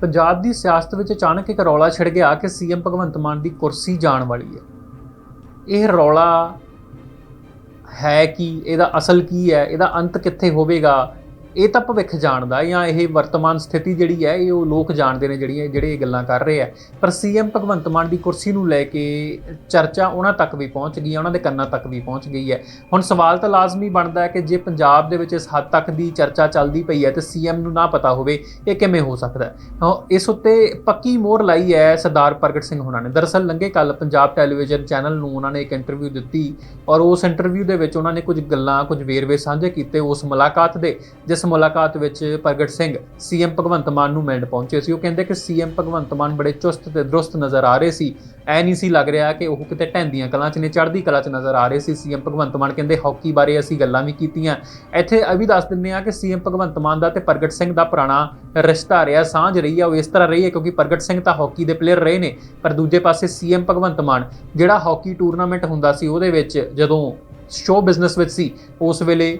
ਪੰਜਾਬ ਦੀ ਸਿਆਸਤ ਵਿੱਚ ਅਚਾਨਕ ਇੱਕ ਰੌਲਾ ਛਿੜ ਗਿਆ ਕਿ ਸੀਐਮ ਭਗਵੰਤ ਮਾਨ ਦੀ ਕੁਰਸੀ ਜਾਣ ਵਾਲੀ ਹੈ। ਇਹ ਰੌਲਾ ਹੈ ਕੀ? ਇਹਦਾ ਅਸਲ ਕੀ ਹੈ? ਇਹਦਾ ਅੰਤ ਕਿੱਥੇ ਹੋਵੇਗਾ? ਇਹ ਤਾਂ ਭਵਿੱਖ ਜਾਣਦਾ ਜਾਂ ਇਹ ਵਰਤਮਾਨ ਸਥਿਤੀ ਜਿਹੜੀ ਹੈ ਇਹ ਉਹ ਲੋਕ ਜਾਣਦੇ ਨੇ ਜਿਹੜੀਆਂ ਜਿਹੜੇ ਇਹ ਗੱਲਾਂ ਕਰ ਰਹੇ ਆ। ਪਰ ਸੀਐਮ ਭਗਵੰਤ ਮਾਨ ਦੀ ਕੁਰਸੀ ਨੂੰ ਲੈ ਕੇ ਚਰਚਾ ਉਹਨਾਂ ਤੱਕ ਵੀ ਪਹੁੰਚ ਗਈ ਹੈ ਉਹਨਾਂ ਦੇ ਕੰਨਾਂ ਤੱਕ ਵੀ ਪਹੁੰਚ ਗਈ ਹੈ। ਹੁਣ ਸਵਾਲ ਤਾਂ ਲਾਜ਼ਮੀ ਬਣਦਾ ਹੈ ਕਿ ਜੇ ਪੰਜਾਬ ਦੇ ਵਿੱਚ ਇਸ ਹੱਦ ਤੱਕ ਦੀ ਚਰਚਾ ਚੱਲਦੀ ਪਈ ਹੈ ਤੇ ਸੀਐਮ ਨੂੰ ਨਾ ਪਤਾ ਹੋਵੇ ਇਹ ਕਿਵੇਂ ਹੋ ਸਕਦਾ ਹੈ? ਹਾਂ, ਇਸ ਉੱਤੇ ਪੱਕੀ ਮੋਹਰ ਲਾਈ ਹੈ ਸਰਦਾਰ ਪ੍ਰਗਟ ਸਿੰਘ ਹੋਣਾ ਨੇ। ਦਰਅਸਲ ਲੰਘੇ ਕੱਲ ਪੰਜਾਬ ਟੈਲੀਵਿਜ਼ਨ ਚੈਨਲ ਨੂੰ ਉਹਨਾਂ ਨੇ ਇੱਕ ਇੰਟਰਵਿਊ ਦਿੱਤੀ ਔਰ ਉਸ ਇੰਟਰਵਿਊ ਦੇ ਵਿੱਚ ਉਹਨਾਂ ਨੇ ਕੁਝ ਗੱਲਾਂ ਕੁਝ ਵੇਰਵੇ ਸਾਂਝੇ ਕੀਤੇ ਉਸ ਮੁਲਾਕਾਤ ਦੇ ਜਿਸ ਮੁਲਾਕਾਤ ਵਿੱਚ ਪ੍ਰਗਟ ਸਿੰਘ ਸੀਐਮ ਭਗਵੰਤ ਮਾਨ ਨੂੰ ਮਿਲਣ ਪਹੁੰਚੇ ਸੀ। ਉਹ ਕਹਿੰਦੇ ਕਿ ਸੀਐਮ ਭਗਵੰਤ ਮਾਨ ਬੜੇ ਚੁਸਤ ਤੇ ਦਰੁਸਤ ਨਜ਼ਰ ਆ ਰਹੇ ਸੀ। ਐ ਨਹੀਂ ਸੀ ਲੱਗ ਰਿਹਾ ਕਿ ਉਹ ਕਿਤੇ ਢੈਂਦੀਆਂ ਕਲਾਂ 'ਚ ਨੇ, ਚੜ੍ਹਦੀ ਕਲਾ 'ਚ ਨਜ਼ਰ ਆ ਰਹੇ ਸੀ। ਸੀਐਮ ਭਗਵੰਤ ਮਾਨ ਕਹਿੰਦੇ, ਹਾਕੀ ਬਾਰੇ ਅਸੀਂ ਗੱਲਾਂ ਵੀ ਕੀਤੀਆਂ। ਇੱਥੇ ਇਹ ਵੀ ਦੱਸ ਦਿੰਦੇ ਆ ਕਿ ਸੀਐਮ ਭਗਵੰਤ ਮਾਨ ਦਾ ਤੇ ਪ੍ਰਗਟ ਸਿੰਘ ਦਾ ਪੁਰਾਣਾ ਰਿਸ਼ਤਾ ਰਿਹਾ, ਸਾਂਝ ਰਹੀ ਆ, ਉਹ ਇਸ ਤਰ੍ਹਾਂ ਰਹੀ ਹੈ ਕਿਉਂਕਿ ਪ੍ਰਗਟ ਸਿੰਘ ਤਾਂ ਹਾਕੀ ਦੇ ਪਲੇਅਰ ਰਹੇ ਨੇ। ਪਰ ਦੂਜੇ ਪਾਸੇ ਸੀਐਮ ਭਗਵੰਤ ਮਾਨ ਜਿਹੜਾ ਹਾਕੀ ਟੂਰਨਾਮੈਂਟ ਹੁੰਦਾ ਸੀ, ਉਹਦੇ ਵਿੱਚ ਜਦੋਂ ਸ਼ੋਅ ਬਿਜ਼ਨਸ ਵਿੱਚ ਸੀ, ਉਸ ਵੇਲੇ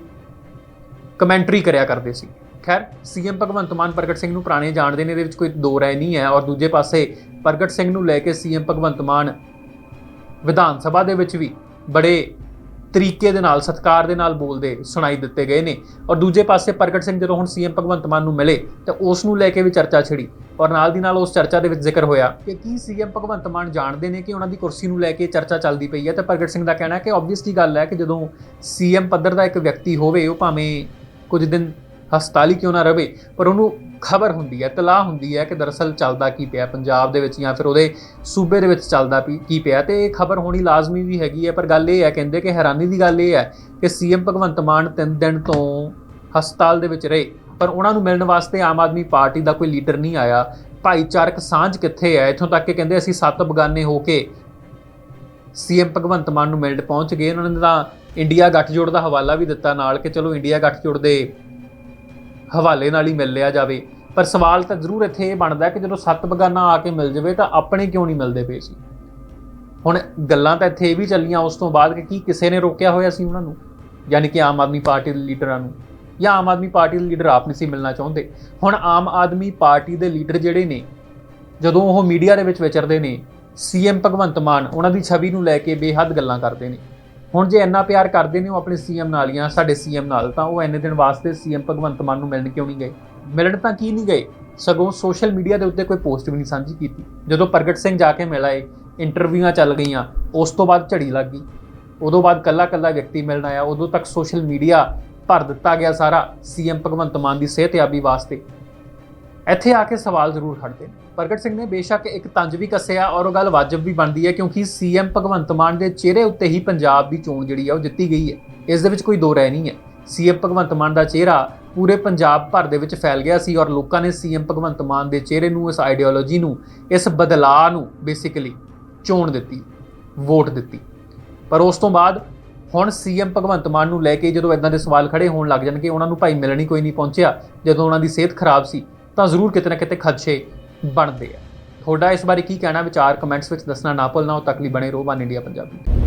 ਕਮੈਂਟਰੀ ਕਰਿਆ ਕਰਦੇ ਸੀ। ਖੈਰ ਸੀਐਮ ਭਗਵੰਤ ਮਾਨ ਪ੍ਰਗਟ ਸਿੰਘ ਨੂੰ ਪੁਰਾਣੇ ਜਾਣਦੇ ਨੇ, ਇਹਦੇ ਵਿੱਚ ਕੋਈ ਦੋ ਰਾਏ ਨਹੀਂ ਹੈ ਔਰ ਦੂਜੇ ਪਾਸੇ ਪ੍ਰਗਟ ਸਿੰਘ ਨੂੰ ਲੈ ਕੇ ਸੀਐਮ ਭਗਵੰਤ ਮਾਨ ਵਿਧਾਨ ਸਭਾ ਦੇ ਵਿੱਚ ਵੀ ਬੜੇ ਤਰੀਕੇ ਦੇ ਨਾਲ, ਸਤਕਾਰ ਦੇ ਨਾਲ ਬੋਲਦੇ, ਸੁਣਾਈ ਦਿੱਤੇ ਗਏ ਨੇ। ਔਰ ਦੂਜੇ ਪਾਸੇ ਪ੍ਰਗਟ ਸਿੰਘ ਜਦੋਂ ਹੁਣ ਸੀਐਮ ਭਗਵੰਤ ਮਾਨ ਨੂੰ ਮਿਲੇ, ਤਾਂ ਉਸ ਨੂੰ ਲੈ ਕੇ ਵੀ ਚਰਚਾ ਛਿੜੀ। ਔਰ ਨਾਲ ਦੀ ਨਾਲ ਉਸ ਚਰਚਾ ਦੇ ਵਿੱਚ ਜ਼ਿਕਰ ਹੋਇਆ ਕਿ ਕੀ ਸੀਐਮ ਭਗਵੰਤ ਮਾਨ ਜਾਣਦੇ ਨੇ ਕਿ ਉਹਨਾਂ ਦੀ ਕੁਰਸੀ ਨੂੰ ਲੈ ਕੇ ਚਰਚਾ ਚੱਲਦੀ ਪਈ ਹੈ? ਤਾਂ ਪ੍ਰਗਟ ਸਿੰਘ ਦਾ ਕਹਿਣਾ ਹੈ ਕਿ ਆਬਵੀਅਸਲੀ ਗੱਲ ਹੈ ਕਿ ਜਦੋਂ ਸੀਐਮ ਪੱਧਰ ਦਾ ਇੱਕ ਵਿਅਕਤੀ ਹੋਵੇ, ਉਹ ਭਾਵੇਂ ਕੁਝ ਦਿਨ ਹਸਪਤਾਲ ਹੀ ਕਿਉਂ ਨਾ ਰਵੇ, ਪਰ ਉਹਨੂੰ ਖਬਰ ਹੁੰਦੀ ਹੈ ਤਲਾਹ ਹੁੰਦੀ ਹੈ ਕਿ ਦਰਅਸਲ ਚੱਲਦਾ ਕੀ ਪਿਆ ਪੰਜਾਬ ਦੇ ਵਿੱਚ ਜਾਂ ਫਿਰ ਉਹਦੇ ਸੂਬੇ ਦੇ ਵਿੱਚ ਚੱਲਦਾ ਪੀ- ਕੀ ਪਿਆ ਤੇ ਇਹ ਖਬਰ ਹੋਣੀ ਲਾਜ਼ਮੀ ਵੀ ਹੈਗੀ ਹੈ, ਪਰ ਗੱਲ ਇਹ ਹੈ, ਕਹਿੰਦੇ ਕਿ ਹੈਰਾਨੀ ਦੀ ਗੱਲ ਇਹ ਹੈ ਕਿ ਸੀਐਮ ਭਗਵੰਤ ਮਾਨ ਤਿੰਨ ਦਿਨ ਤੋਂ ਹਸਪਤਾਲ ਦੇ ਵਿੱਚ ਰਹੇ, ਪਰ ਉਹਨਾਂ ਨੂੰ ਮਿਲਣ ਵਾਸਤੇ ਆਮ ਆਦਮੀ ਪਾਰਟੀ ਦਾ ਕੋਈ ਲੀਡਰ ਨਹੀਂ ਆਇਆ। ਭਾਈਚਾਰਕ ਸਾਂਝ ਕਿੱਥੇ ਹੈ? ਇੱਥੋਂ ਤੱਕ ਕਿ ਕਹਿੰਦੇ ਅਸੀਂ ਸੱਤ ਬਗਾਨੇ ਹੋ ਕੇ ਸੀਐਮ ਭਗਵੰਤ ਮਾਨ ਨੂੰ ਮਿਲਣ ਪਹੁੰਚ ਗਏ। ਉਹਨਾਂ ਨੇ ਤਾਂ ਇੰਡੀਆ ਗੱਠਜੋੜ ਦਾ ਹਵਾਲਾ ਵੀ ਦਿੱਤਾ ਨਾਲ ਕਿ ਚਲੋ ਇੰਡੀਆ ਗੱਠਜੋੜ ਦੇ ਹਵਾਲੇ ਨਾਲ ਹੀ ਮਿਲ ਲਿਆ ਜਾਵੇ। ਪਰ ਸਵਾਲ ਤਾਂ ਜ਼ਰੂਰ ਇੱਥੇ ਇਹ ਬਣਦਾ ਕਿ ਜਦੋਂ ਸੱਤ ਬਗਾਨਾ ਆ ਕੇ ਮਿਲ ਜਾਵੇ ਤਾਂ ਆਪਣੇ ਕਿਉਂ ਨਹੀਂ ਮਿਲਦੇ ਪਏ ਸੀ? ਹੁਣ ਗੱਲਾਂ ਤਾਂ ਇੱਥੇ ਇਹ ਵੀ ਚੱਲੀਆਂ ਉਸ ਤੋਂ ਬਾਅਦ ਕਿ ਕੀ ਕਿਸੇ ਨੇ ਰੋਕਿਆ ਹੋਇਆ ਸੀ ਉਹਨਾਂ ਨੂੰ? ਯਾਨੀ ਕਿ ਆਮ ਆਦਮੀ ਪਾਰਟੀ ਦੇ ਲੀਡਰਾਂ ਨੂੰ? ਜਾਂ ਆਮ ਆਦਮੀ ਪਾਰਟੀ ਦੇ ਲੀਡਰ ਆਪ ਨਹੀਂ ਸੀ ਮਿਲਣਾ ਚਾਹੁੰਦੇ? ਹੁਣ ਆਮ ਆਦਮੀ ਪਾਰਟੀ ਦੇ ਲੀਡਰ ਜਿਹੜੇ ਨੇ, ਜਦੋਂ ਉਹ ਮੀਡੀਆ ਦੇ ਵਿੱਚ ਵਿਚਰਦੇ ਨੇ ਸੀਐਮ ਭਗਵੰਤ ਮਾਨ ਉਹਨਾਂ ਦੀ ਛਵੀ ਨੂੰ ਲੈ ਕੇ ਬੇਹੱਦ ਗੱਲਾਂ ਕਰਦੇ ਨੇ। ਹੁਣ ਜੇ ਇੰਨਾ ਪਿਆਰ ਕਰਦੇ ਨੇ ਉਹ ਆਪਣੇ ਸੀਐਮ ਨਾਲ ਜਾਂ ਸਾਡੇ ਸੀਐਮ ਨਾਲ, ਤਾਂ ਉਹ ਇੰਨੇ ਦਿਨ ਵਾਸਤੇ ਸੀਐਮ ਭਗਵੰਤ ਮਾਨ ਨੂੰ ਮਿਲਣ ਕਿਉਂ ਨਹੀਂ ਗਏ? ਮਿਲਣ ਤਾਂ ਕੀ ਨਹੀਂ ਗਏ? ਸਗੋਂ ਸੋਸ਼ਲ ਮੀਡੀਆ ਦੇ ਉੱਤੇ ਕੋਈ ਪੋਸਟ ਵੀ ਨਹੀਂ ਸਾਂਝੀ ਕੀਤੀ। ਜਦੋਂ ਪ੍ਰਗਟ ਸਿੰਘ ਜਾ ਕੇ ਮਿਲਾਏ ਇੰਟਰਵਿਊਆਂ ਚੱਲ ਗਈਆਂ, ਉਸ ਤੋਂ ਬਾਅਦ ਝੜੀ ਲੱਗ ਗਈ। ਉਦੋਂ ਬਾਅਦ ਕੱਲਾ ਕੱਲਾ ਵਿਅਕਤੀ ਮਿਲਣ ਆਇਆ, ਉਦੋਂ ਤੱਕ ਸੋਸ਼ਲ ਮੀਡੀਆ ਭਰ ਦਿੱਤਾ ਗਿਆ ਸਾਰਾ ਸੀਐਮ ਭਗਵੰਤ ਮਾਨ ਦੀ ਸਿਹਤਯਾਬੀ ਵਾਸਤੇ। ਇੱਥੇ ਆ ਕੇ ਸਵਾਲ ਜ਼ਰੂਰ ਖੜਦੇ ਨੇ। ਪ੍ਰਗਟ ਸਿੰਘ ਨੇ ਬੇਸ਼ੱਕ ਇੱਕ ਤੰਜ ਵੀ ਕੱਸਿਆ ਔਰ ਉਹ ਗੱਲ ਵਾਜਬ ਵੀ ਬਣਦੀ ਹੈ ਕਿਉਂਕਿ ਸੀਐਮ ਭਗਵੰਤ ਮਾਨ ਦੇ ਚਿਹਰੇ ਉੱਤੇ ਹੀ ਪੰਜਾਬ ਦੀ ਚੋਣ ਜਿਹੜੀ ਆ ਉਹ ਜਿੱਤੀ ਗਈ ਹੈ। ਇਸ ਦੇ ਵਿੱਚ ਕੋਈ ਦੋ ਰਾਏ ਨਹੀਂ ਹੈ। ਸੀਐਮ ਭਗਵੰਤ ਮਾਨ ਦਾ ਚਿਹਰਾ ਪੂਰੇ ਪੰਜਾਬ ਭਰ ਦੇ ਵਿੱਚ ਫੈਲ ਗਿਆ ਸੀ ਔਰ ਲੋਕਾਂ ਨੇ ਸੀਐਮ ਭਗਵੰਤ ਮਾਨ ਦੇ ਚਿਹਰੇ ਨੂੰ, ਇਸ ਆਈਡੀਓਲੋਜੀ ਨੂੰ, ਇਸ ਬਦਲਾਅ ਨੂੰ ਬੇਸਿਕਲੀ ਚੋਣ ਦਿੱਤੀ, ਵੋਟ ਦਿੱਤੀ। ਪਰ ਉਸ ਤੋਂ ਬਾਅਦ ਹੁਣ ਸੀਐਮ ਭਗਵੰਤ ਮਾਨ ਨੂੰ ਲੈ ਕੇ ਜਦੋਂ ਇਦਾਂ ਦੇ ਸਵਾਲ ਖੜੇ ਹੋਣ ਲੱਗ ਜਾਣਗੇ, ਉਹਨਾਂ ਨੂੰ ਭਾਈ ਮਿਲਣ ਹੀ ਕੋਈ ਨਹੀਂ ਪਹੁੰਚਿਆ। ਜਦੋਂ ਉਹਨਾਂ ਦੀ ਸਿਹਤ ਖਰਾਬ ਸੀ ਤਾਂ ਜ਼ਰੂਰ ਕਿਤੇ ਨਾ ਕਿਤੇ ਖਦਸ਼ੇ ਬਣਦੇ ਆ। ਤੁਹਾਡਾ ਇਸ ਬਾਰੇ ਕੀ ਕਹਿਣਾ? ਵਿਚਾਰ ਕਮੈਂਟਸ ਵਿੱਚ ਦੱਸਣਾ ਨਾ ਭੁੱਲਣਾ, ਉਹ ਤੱਕ ਲਈ ਬਣੇ ਰਹੋ, ਵਨ ਇੰਡੀਆ ਪੰਜਾਬੀ।